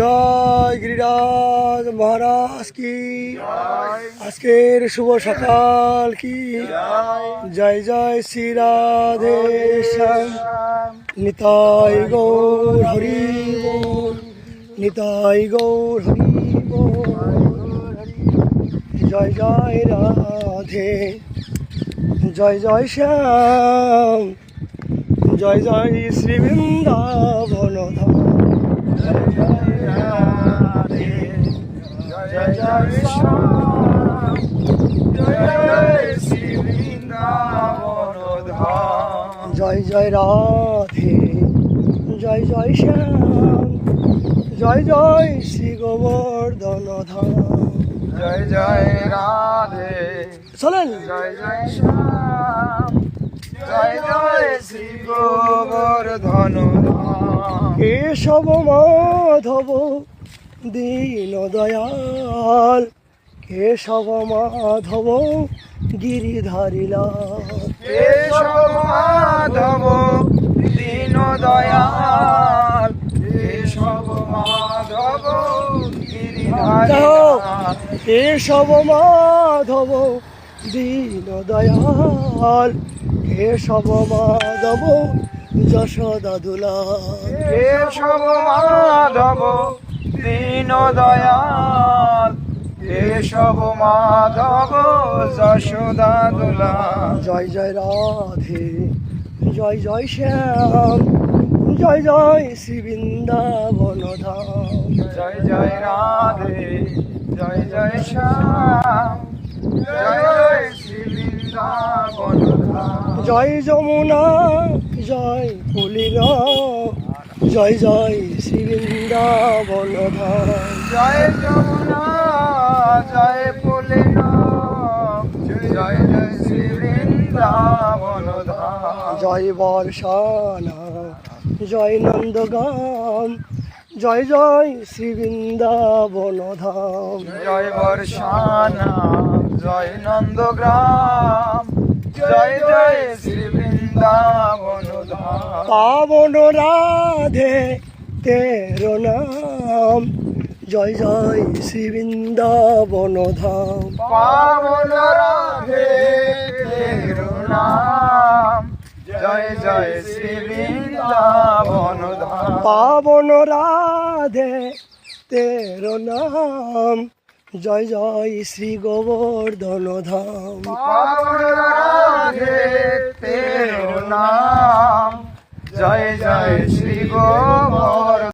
জয় গিরিরাজ মহারাজ কি। আজকের শুভ সকাল কি। জয় জয় শ্রী রাধে নিতাই গৌর হরি নিতাই গৌর হরি জয় জয় রাধে। জয় জয় শ্যাম। জয় জয় শ্রী বৃন্দাবন জয় জয় জয় জয় শ্রী জয় জয় রাধে জয় জয় শ্যাম জয় জয় শ্রী গোবর্ধন ধাম। জয় জয় রাধে চলেন। জয় জয় শ্যাম জয় জয় শ্রী গোবর্ধন ধাম। কেশব মাধব দীন দয়াল কেশব মাধব গিরিধারী লাল কেশব মাধব দীন দয়াল কেশব মাধব গিরিধারিলাল। কেশব মাধব দীন দয়াল কেশব মাধব যশোদা দুলাল। কেশব মাধব দীন দয়াল কেশব মাধব যশোদা দুলা জয় জয় রাধে জয় জয় শ্যাম জয় জয় শ্রী বৃন্দাবন ধাম জয় জয় রাধে জয় জয় শ্যাম জয় জয় শ্রী বৃন্দাবন ধাম। জয় যমুনা জয় পুলিন জয় জয় শ্রী বৃন্দাবন জয় যমুনা জয় পুলিন জয় জয় শ্রী বৃন্দাবন জয় বর্ষানা জয় নন্দগাম জয় জয় শ্রী বৃন্দাবন ধাম। জয় বর্ষানা জয় নন্দগ্রাম জয় জয় শ্রী বৃন্দাবন ধাম। পাবন রাধে তেরো নাম। জয় জয় শ্রী বৃন্দাবন ধাম। পাবন রাধে তেরো নাম। জয় জয় শ্রী বৃন্দাবন ধাম। পাবন রাধে তেরো নাম। জয় জয় শ্রী গোবর্ধন ধাম। পাবন রাধে তেরো নাম। জয় জয় শ্রী গোবর